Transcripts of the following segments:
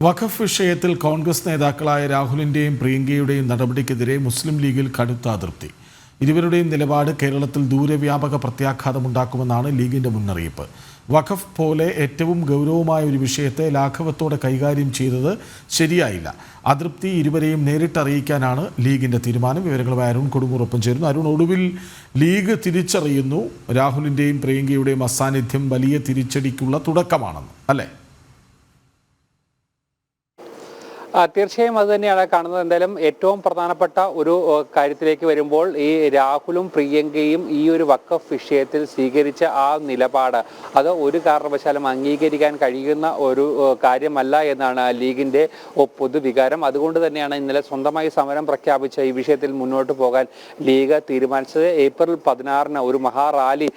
വഖഫ് വിഷയത്തിൽ കോൺഗ്രസ് നേതാക്കളായ രാഹുലിന്റെയും പ്രിയങ്കയുടെയും നടപടിക്കെതിരെ മുസ്ലിം ലീഗിൽ കടുത്ത അതൃപ്തി. ഇരുവരുടെയും നിലപാട് കേരളത്തിൽ ദൂരവ്യാപക പ്രത്യാഘാതമുണ്ടാക്കുമെന്നാണ് ലീഗിന്റെ മുന്നറിയിപ്പ്. വഖഫ് പോലെ ഏറ്റവും ഗൗരവമായ ഒരു വിഷയത്തെ ലാഘവത്തോടെ കൈകാര്യം ചെയ്തത് ശരിയായില്ല. അതൃപ്തി ഇരുവരെയും നേരിട്ടറിയിക്കാനാണ് ലീഗിന്റെ തീരുമാനം. വിവരങ്ങളുമായി അരുൺ കൊടുങ്ങൂറൊപ്പം ചേരുന്നു. അരുൺ ഒടുവിൽ ലീഗ് തിരിച്ചറിയുന്നു. രാഹുലിന്റെയും പ്രിയങ്കയുടെയും അസാന്നിധ്യം വലിയ തിരിച്ചടിക്കുള്ള തുടക്കമാണെന്ന് അല്ലേ ആ, തീർച്ചയായും അത് തന്നെയാണ് കാണുന്നത്. എന്തായാലും ഏറ്റവും പ്രധാനപ്പെട്ട ഒരു കാര്യത്തിലേക്ക് വരുമ്പോൾ ഈ രാഹുലും പ്രിയങ്കയും ഈ ഒരു വക്കഫ് വിഷയത്തിൽ സ്വീകരിച്ച ആ നിലപാട് അത് ഒരു കാരണവശാലും അംഗീകരിക്കാൻ കഴിയുന്ന ഒരു കാര്യമല്ല എന്നാണ് ലീഗിന്റെ പൊതുവികാരം. അതുകൊണ്ട് തന്നെയാണ് ഇന്നലെ സ്വന്തമായി സമരം പ്രഖ്യാപിച്ച ഈ വിഷയത്തിൽ മുന്നോട്ട് പോകാൻ ലീഗ് തീരുമാനിച്ചത്. ഏപ്രിൽ പതിനാറിന് ഒരു മഹാറാലി റാലി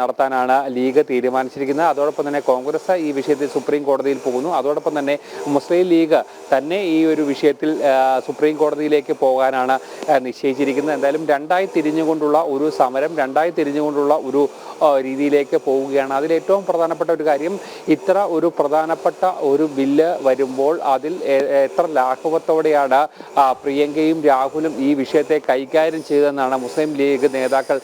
നടത്താനാണ് ലീഗ് തീരുമാനിച്ചിരിക്കുന്നത്. അതോടൊപ്പം തന്നെ കോൺഗ്രസ് ഈ വിഷയത്തിൽ സുപ്രീം കോടതിയിൽ പോകുന്നു. അതോടൊപ്പം തന്നെ മുസ്ലിം ലീഗ് തന്നെ ഈ ഒരു വിഷയത്തിൽ സുപ്രീം കോടതിയിലേക്ക് പോകാനാണ് നിശ്ചയിച്ചിരിക്കുന്നത്. എന്തായാലും രണ്ടായി തിരിഞ്ഞുകൊണ്ടുള്ള ഒരു സമരം രണ്ടായി തിരിഞ്ഞുകൊണ്ടുള്ള ഒരു രീതിയിലേക്ക് പോവുകയാണ്. അതിലേറ്റവും പ്രധാനപ്പെട്ട ഒരു കാര്യം ഇത്ര ഒരു പ്രധാനപ്പെട്ട ഒരു ബില്ല് വരുമ്പോൾ അതിൽ എത്ര ലാഘവത്തോടെയാണ് പ്രിയങ്കയും രാഹുലും ഈ വിഷയത്തെ കൈകാര്യം ചെയ്തതെന്നാണ് മുസ്ലിം ലീഗ് നേതാക്കൾ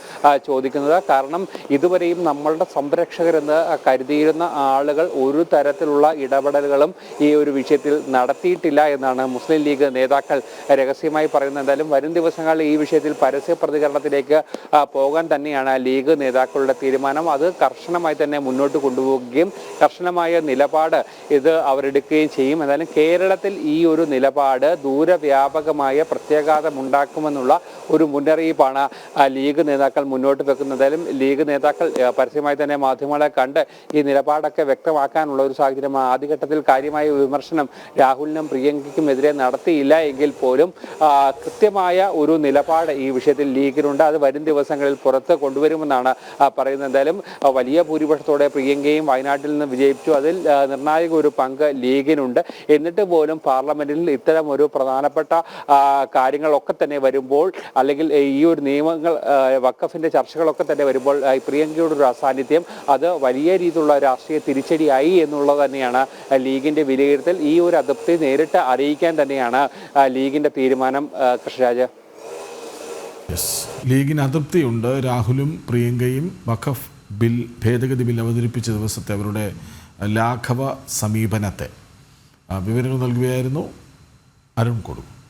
ചോദിക്കുന്നത്. കാരണം ഇതുവരെയും നമ്മളുടെ സംരക്ഷകരെന്ന് കരുതിയിരുന്ന ആളുകൾ ഒരു തരത്തിലുള്ള ഇടപെടലുകളും ഈ ഒരു വിഷയത്തിൽ നടത്തിയിട്ടില്ല. എന്നാണ് മുസ്ലിം ലീഗ് നേതാക്കൾ രഹസ്യമായി പറയുന്നത്. എന്തായാലും വരും ദിവസങ്ങളിൽ ഈ വിഷയത്തിൽ പരസ്യ പ്രതികരണത്തിലേക്ക് പോകാൻ തന്നെയാണ് ലീഗ് നേതാക്കളുടെ തീരുമാനം. അത് കർശനമായി തന്നെ മുന്നോട്ട് കൊണ്ടുപോവുകയും കർശനമായ നിലപാട് ഇത് അവരെടുക്കുകയും ചെയ്യും. എന്തായാലും കേരളത്തിൽ ഈ ഒരു നിലപാട് ദൂരവ്യാപകമായ പ്രത്യാഘാതം ഉണ്ടാക്കുമെന്നുള്ള ഒരു മുന്നറിയിപ്പാണ് ലീഗ് നേതാക്കൾ മുന്നോട്ട് വെക്കുന്നത്. എന്തായാലും ലീഗ് നേതാക്കൾ പരസ്യമായി തന്നെ മാധ്യമങ്ങളെ കണ്ട് ഈ നിലപാടൊക്കെ വ്യക്തമാക്കാനുള്ള ഒരു സാഹചര്യം ആദ്യഘട്ടത്തിൽ കാര്യമായ വിമർശനം രാഹുലിനും പ്രിയങ്കയ്ക്കും എതിരെ നടത്തിയില്ല എങ്കിൽ പോലും കൃത്യമായ ഒരു നിലപാട് ഈ വിഷയത്തിൽ ലീഗിനുണ്ട്. അത് വരും ദിവസങ്ങളിൽ പുറത്ത് കൊണ്ടുവരുമെന്നാണ് പറയുന്നത്. എന്തായാലും വലിയ ഭൂരിപക്ഷത്തോടെ പ്രിയങ്കയും വയനാട്ടിൽ നിന്ന് വിജയിച്ചു. അതിൽ നിർണായക ഒരു പങ്ക് ലീഗിനുണ്ട്. എന്നിട്ട് പോലും പാർലമെന്റിൽ ഇത്തരം ഒരു പ്രധാനപ്പെട്ട കാര്യങ്ങളൊക്കെ തന്നെ വരുമ്പോൾ അല്ലെങ്കിൽ ഈ ഒരു നിയമങ്ങൾ വക്കഫിന്റെ ചർച്ചകളൊക്കെ തന്നെ വരുമ്പോൾ പ്രിയങ്കയുടെ ഒരു അസാന്നിധ്യം അത് വലിയ രീതിയിലുള്ള രാഷ്ട്രീയ തിരിച്ചടിയായി എന്നുള്ളത് തന്നെയാണ് ലീഗിന്റെ വിലയിരുത്തൽ. ഈ ഒരു അതൃപ്തി നേരിട്ട് അറിയിക്കാൻ തന്നെയാണ് ലീഗിന്റെ തീരുമാനം കൃഷിരാജ് ലീഗിന് അതൃപ്തിയുണ്ട്. രാഹുലും പ്രിയങ്കയും വഖഫ് ബിൽ ഭേദഗതി ബിൽ അവതരിപ്പിച്ച ദിവസത്തെ അവരുടെ ലാഘവ സമീപനത്തെ. വിവരങ്ങൾ നൽകുകയായിരുന്നു അരുൺ കൊടുക്കും